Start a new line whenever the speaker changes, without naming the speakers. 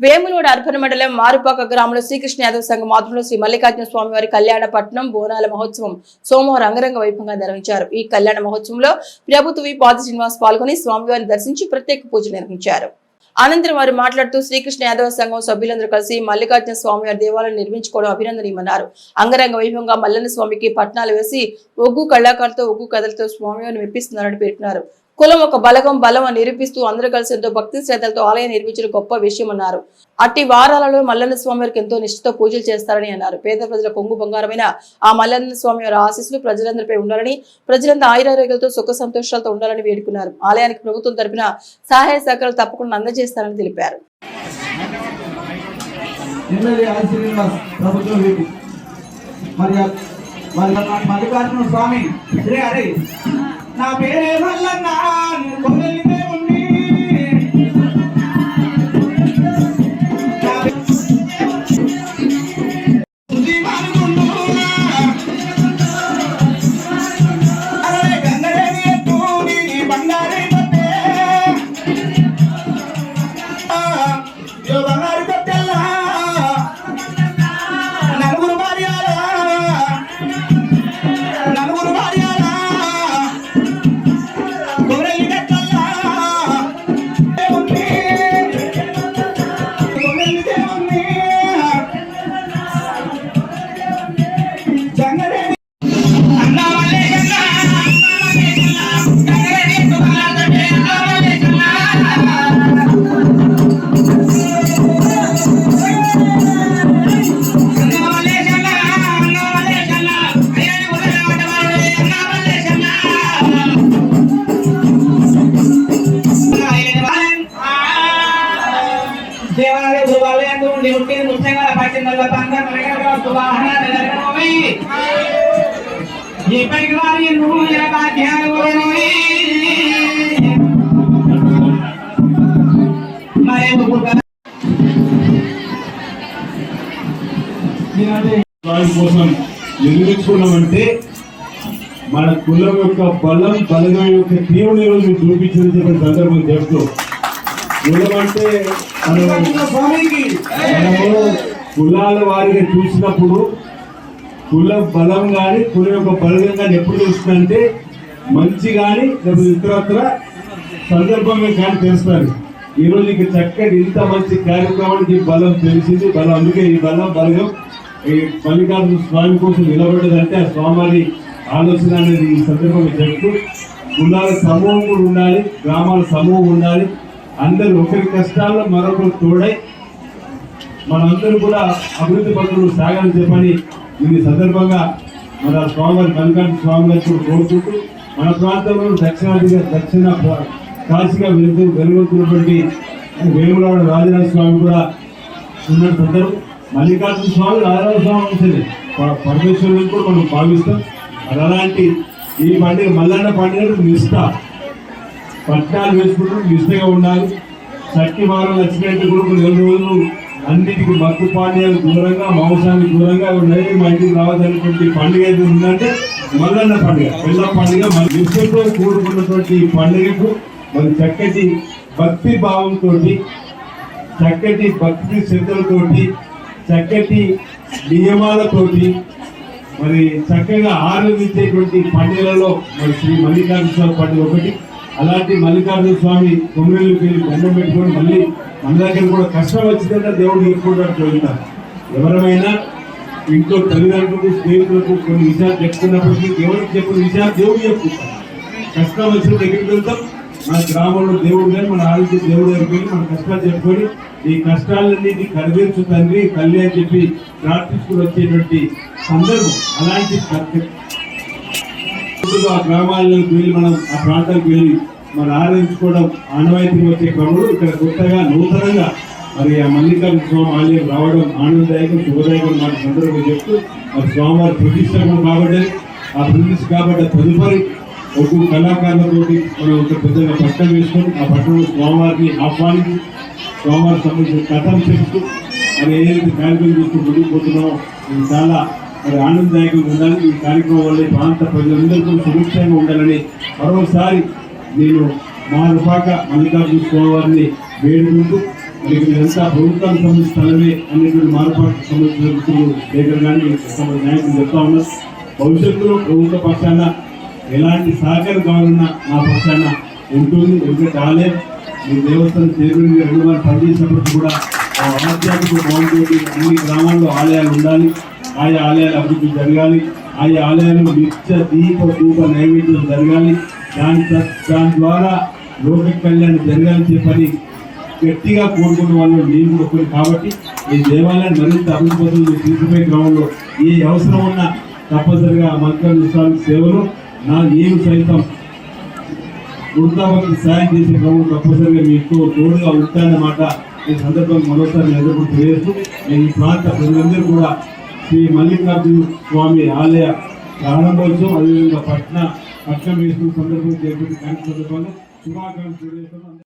వేములూడు urban మండలం మారుపాక గ్రామంలో శ్రీకృష్ణ యాదవ్ సంఘం ఆధ్వర్యంలో శ్రీ మల్లికార్జున స్వామి వారి కళ్యాణపట్నం బోనాల మహోత్సవం సోమవారం అంగరంగ వైభవంగా నిర్వహించారు. ఈ కళ్యాణ మహోత్సవంలో ప్రభుత్వ పాద శ్రీనివాస్ పాల్గొని స్వామివారిని దర్శించి ప్రత్యేక పూజ నిర్వహించారు. అనంతరం వారు మాట్లాడుతూ శ్రీకృష్ణ యాదవ సంఘం సభ్యులందరూ కలిసి మల్లికార్జున స్వామి వారి దేవాలయం నిర్మించుకోవడం అభినందనీయమన్నారు. అంగరంగ వైభవంగా మల్లన్న స్వామికి పట్నాలు వేసి ఒగ్గు కళాకారులతో ఒగ్గు కథలతో స్వామివారిని మెప్పిస్తున్నారని పేర్కొన్నారు. కులం ఒక బలగం బలం అని నిరూపిస్తూ అందరూ కలిసి ఎంతో భక్తి శ్రద్ధలతో ఆలయం నిర్మించడం గొప్ప విషయం అన్నారు అట్టి వారాలలో మల్లన్న స్వామి వారికి ఎంతో నిష్ఠతో పూజలు చేస్తారని అన్నారు పేద ప్రజల కొంగు బంగారమైన ఆ మల్లన్న స్వామి వారి ఆశీస్సులు ప్రజలందరిపై ఉండాలని ప్రజలంతా ఆయురారోగ్యాలతో సుఖ సంతోషాలతో ఉండాలని వేడుకున్నారు ఆలయానికి ప్రభుత్వం తరపున సహాయ సహకారాలు తప్పకుండా అందజేస్తారని తెలిపారు
మరి మల్లికార్జున స్వామి నా పేరే మల్లన్న. మరే
వారి కోసం నిర్మించుకున్నామంటే మన కులం యొక్క బలం బలగం యొక్క తీవ్ర రోజు చూపించిన చెప్పిన సందర్భం చెప్తూ కులం అంటే మనము కులాల వారిగా చూసినప్పుడు కుల బలం కానీ కులం యొక్క బలం కానీ ఎప్పుడు తెలుస్తుందంటే మంచి కానీ లేకపోతే ఇతరత్ర సందర్భంగా కానీ తెలుస్తారు ఈరోజు ఇక చక్కటి ఇంత మంచి కార్యక్రమానికి బలం తెలిసింది బలం అందుకే ఈ బలం బలగం ఈ మల్లికార్జున స్వామి కోసం నిలబడ్డదంటే ఆ స్వామి ఆలోచన అనేది ఈ సందర్భంగా చెప్తూ కులాల సమూహం కూడా ఉండాలి గ్రామాల సమూహం ఉండాలి. అందరూ ఒకరి కష్టాల్లో మరొకరు తోడై మనందరూ కూడా అభివృద్ధి పనులు సాగాలని చెప్పని ఈ సందర్భంగా మన స్వామివారి కనకాంత స్వామి గారు కోరుకుంటూ మన ప్రాంతంలో దక్షిణాదిగా దక్షిణ కాశీగా వెలుగు వెలుగుతున్నటువంటి వేములవాడ రాజరాజ స్వామి కూడా ఉన్న సందర్భం మల్లికార్జున స్వామి రాజరాజ స్వామి వంశమే పరమేశ్వరుని కూడా మనం భావిస్తాం. అలాంటి ఈ పండుగ మల్లన్న పండుగ నిష్ట. పట్టాలు వేసుకుంటూ నిష్టగా ఉండాలి. శక్తి వారం వచ్చినట్టు కూడా నెల రోజులు అన్నిటికి మత్తు పానీయాలు దూరంగా మాంసానికి దూరంగా ఉన్నాయి మా ఇంటికి రావాల్సినటువంటి పండుగ ఏది ఉందంటే మల్లన్న పండుగ. పిల్ల పండుగ మన నిష్ఠతో కూడుకున్నటువంటి ఈ పండుగకు మరి చక్కటి భక్తి భావంతో చక్కటి భక్తి శ్రద్ధలతోటి చక్కటి నియమాలతోటి మరి చక్కగా ఆనందించేటువంటి పండుగలలో మరి శ్రీ మల్లికార్జున పండుగ ఒకటి. అలాంటి మల్లికార్జున స్వామి కొమ్మరెల్లికి వెళ్ళి దండం పెట్టుకొని మళ్ళీ మన దగ్గర కూడా కష్టం వచ్చిందంటే దేవుడు తీర్చుకుంటాడు వెళ్తారు ఎవరైనా ఇంట్లో తల్లిదండ్రులకు స్నేహితులకు కొన్ని విషయాలు చెప్పుకున్నప్పటికీ దేవుడికి చెప్పిన విషయాలు దేవుడు చెప్పుకుంటారు కష్టం వచ్చిన దగ్గరికి వెళ్తాం. మన గ్రామంలో దేవుడు కానీ మన ఆరోగ్య దేవుడు దగ్గరికి వెళ్ళి మన కష్టాలు చెప్పుకొని ఈ కష్టాలన్నిటి కరిగించు తండ్రి తల్లి అని చెప్పి ప్రార్థించుకుని వచ్చేటువంటి సందర్భం. అలాంటి ఇప్పుడు ఆ గ్రామాలకు వెళ్ళి మనం ఆ ప్రాంతాలకు వెళ్ళి మరి ఆరాధించుకోవడం ఆనవాయితీ వచ్చే క్రమంలో ఇక్కడ కొత్తగా నూతనంగా మరి ఆ మల్లికార్జున స్వామి ఆలయం రావడం ఆనందదాయకం శుభదాయకం మాట సందర్భంగా చెప్తూ మరి స్వామివారి ప్రతిష్ట కాబట్టి ఆ ప్రతిష్ట కాబట్టి తదుపరి ఒక్కొక్క కళాకారులతోటి మనం ఒక పెద్దగా పట్టం వేసుకొని ఆ పట్టణంలో స్వామివారిని ఆహ్వానించి స్వామివారికి సంబంధించిన కథలు చెప్తూ మరి ఏదైతే కార్యక్రమం చేస్తూ ముందుకు పోతున్నామో చాలా మరి ఆనందదాయకంగా ఉండాలని ఈ కార్యక్రమం వల్ల ప్రాంత ప్రజలందరికీ కూడా సురక్షంగా ఉండాలని మరోసారి నేను మా రూపాక మల్లికార్జున స్వామివారిని వేడుకుంటూ మరి ఇదంతా ప్రభుత్వానికి సంబంధించిన స్థలమే అనేటువంటి మారుపాటు సంబంధించిన దగ్గర కానీ సంబంధించిన నాయకులు చెప్తా ఉన్నారు. భవిష్యత్తులో ప్రభుత్వ పక్షాన ఎలాంటి సహకారం కావాలన్నా నా పక్షాన ఉంటుంది. ఎందుకంటే ఆలయం మీ దేవస్థానం చేరుకుని రెండు వారు పనిచేసినప్పుడు కూడా ఆధ్యాత్మిక బాగుంటుంది. అన్ని గ్రామాల్లో ఆలయాలు ఉండాలి. ఆయా ఆలయాల అభివృద్ధి జరగాలి. ఆయా ఆలయాలు నిత్య దీప ధూప నైవేద్యం జరగాలి. దాని దాని ద్వారా లోక కళ్యాణం జరగాలని పని గట్టిగా కోరుకున్న వాళ్ళు నేను ఒకరు కాబట్టి ఈ దేవాలయాన్ని మరింత అభివృద్ధి పథంలో తీసుకుపోయే క్రమంలో ఏ అవసరం ఉన్నా తప్పనిసరిగా మంత్రాలు సేవలు నా నేను సైతం వృద్ధాపతికి సాయం చేసే క్రమం తప్పనిసరిగా మీకు తోడుగా ఉంటాయన్నమాట ఈ సందర్భంగా మరోసారి ఎదుర్కొంటూ తెలియజేస్తూ నేను ఈ ప్రాంత ప్రజలందరూ కూడా శ్రీ మల్లికార్జున స్వామి ఆలయ ప్రారంభోత్సవం అదేవిధంగా పట్న పట్నం వేసిన సందర్భంగా చేపట్టి కార్యక్రమ సందర్భంగా శుభాకాంక్షలు